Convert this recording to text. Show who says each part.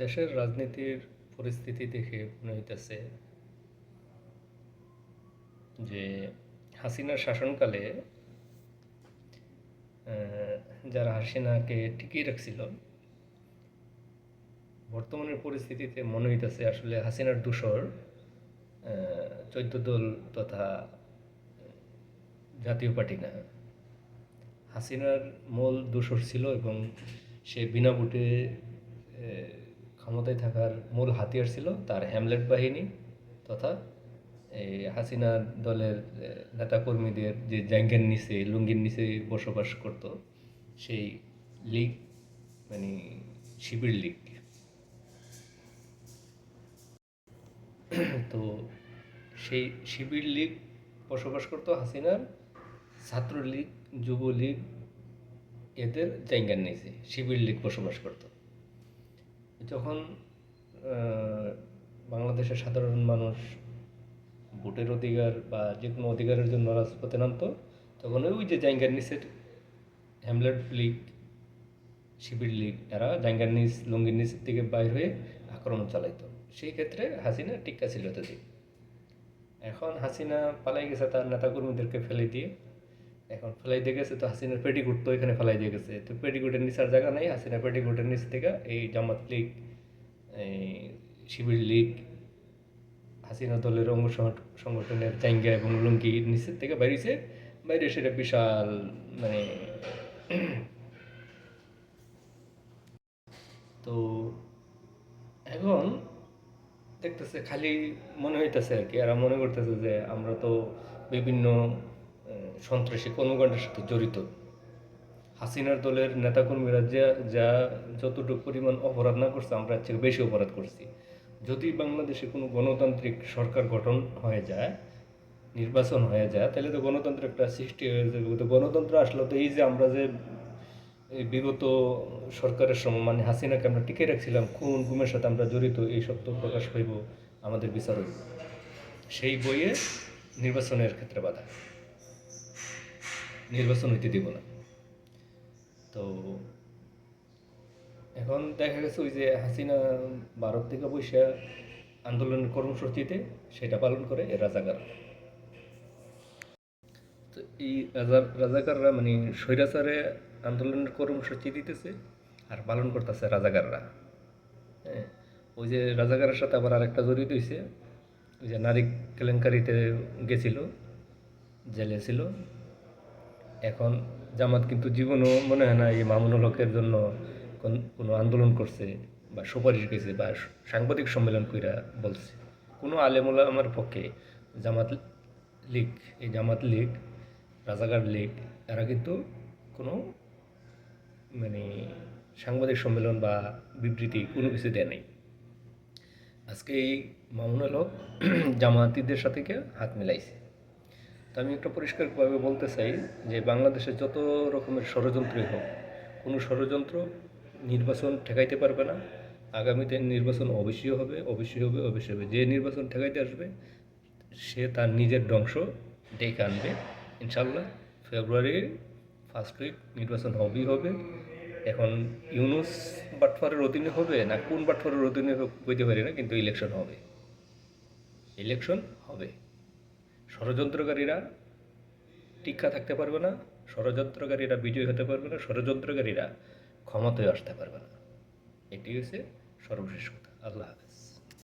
Speaker 1: দেশের রাজনীতির পরিস্থিতি দেখে মনে হইতেছে যে হাসিনার শাসনকালে যারা হাসিনাকে টিকিয়ে রাখছিল, বর্তমানের পরিস্থিতিতে মনে হইতেছে আসলে হাসিনার দূষর চৈদ্দ দল তথা জাতীয় পার্টি না। হাসিনার মূল দোষর ছিল এবং সে বিনা এ, ক্ষমতায় থাকার মূল হাতিয়ার ছিল তার হ্যামলেট বাহিনী তথা এই হাসিনা দলের নেতাকর্মীদের যে জ্যাঙ্গের নিচে লুঙ্গির নিচে বসবাস করত সেই লীগ মানে শিবির লীগ। তো সেই শিবির লীগ বসবাস করতো হাসিনার ছাত্রলীগ যুবলীগ এদের জায়গার নিচে শিবির লীগ বসবাস করত। যখন বাংলাদেশের সাধারণ মানুষ ভোটের অধিকার বা যে কোনো অধিকারের জন্য রাজপথে নামতো, তখন ওই যে জায়গার নিচের হ্যামলেট লীগ শিবির লীগ এরা জায়গার নিচ লুঙ্গির নিচের দিকে বাইর হয়ে আক্রমণ চালাইতো। সেই ক্ষেত্রে হাসিনা টিক্কা ছিল তাদের এখন হাসিনা পালাই গেছে তার নেতাকর্মীদেরকে ফেলে দিয়ে। এখন ফেলাই দিয়ে গেছে তো হাসিনার পেটিকুট তো এখানে ফেলাই দিয়ে গেছে। তো পেটিকুটের নিচার জায়গা নেই হাসিনা পেটিকুটের নিচ থেকে এই জামাত লীগ, এই শিবির লীগ, হাসিনা দলের অঙ্গ সংগঠনের জাঙ্গা এবং লুঙ্গি নিচের থেকে বেরিয়েছে বাইরে সেটা বিশাল মানে তো এখন দেখতেছে, খালি মনে হইতেছে আর কি, এরা মনে করতেছে যে আমরা তো বিভিন্ন সন্ত্রাসী কর্মকাণ্ডের সাথে জড়িত। হাসিনার দলের নেতাকর্মীরা যা যা যতটুকু পরিমাণ অপরাধ না করছে, আমরা থেকে বেশি অপরাধ করছি। যদি বাংলাদেশে কোনো গণতান্ত্রিক সরকার গঠন হয়ে যায়, নির্বাচন হয়ে যায়, তাহলে তো গণতন্ত্র একটা সৃষ্টি হয়ে যাবে। তো গণতন্ত্র আসলে তো এই যে আমরা যে বিগত সরকারের সময় মানে হাসিনাকে আমরা টিকে রাখছিলাম খুন গুমের সাথে আমরা জড়িত, এই সত্য প্রকাশ হইব আমাদের বিচার হইব সেই বইয়ে নির্বাচনের ক্ষেত্রে বাধা। নির্বাচন হইতে দিব না। তো এখন দেখা গেছে ওই যে হাসিনা ভারত থেকে বৈশা আন্দোলনের কর্মসূচিতে সেটা পালন করে রাজাকার। তো এই রাজা, রাজাকাররা মানে স্বৈরাচারে আন্দোলনের কর্মসূচি দিতেছে আর পালন করতেছে রাজাকাররা। হ্যাঁ ওই যে রাজাকারের সাথে আবার আরেকটা জড়িত হয়েছে ওই যে নারী কেলেঙ্কারিতে গেছিল, জেলে ছিল। এখন জামাত কিন্তু জীবনও মনে হয় না এই মামুনুল হকের জন্য কোন- আন্দোলন করছে বা সুপারিশ গেছে বা সাংবাদিক সম্মেলন কইরা বলছে। কোনো আলেমুলা আমার পক্ষে জামাত লীগ, এই জামাত লীগ, রাজাকার লীগ এরা কিন্তু কোনো মানে সাংবাদিক সম্মেলন বা বিবৃতি কোনো কিছু দেয় নাই। আজকে এই মামুনুল হক জামাতিদের সাথে হাত মিলাইছে। তো আমি একটা পরিষ্কারভাবে বলতে চাই যে বাংলাদেশে যত রকমের ষড়যন্ত্রই হোক, কোনো ষড়যন্ত্র নির্বাচন ঠেকাইতে পারবে না। আগামীতে নির্বাচন অবশ্যই হবে অবশ্যই হবে অবশ্যই হবে। যে নির্বাচন ঠেকাইতে আসবে, সে তার নিজের ধ্বংস ডেকে আনবে। ইনশাল্লাহ ফেব্রুয়ারি ফার্স্ট উইক নির্বাচন হবেই হবে। এখন ইউনুস বাটফারের অধীনে হবে না কোন বাটফারের অধীনে হোক বইতে পারি না, কিন্তু ইলেকশন হবে। ইলেকশন হবে। ষড়যন্ত্রকারীরা টিকা থাকতে পারবে না, ষড়যন্ত্রকারীরা বিজয়ী হতে পারবে না, ষড়যন্ত্রকারীরা ক্ষমতায় আসতে পারবে না। এটি হচ্ছে সর্বশেষ কথা। আল্লাহ হাফেজ।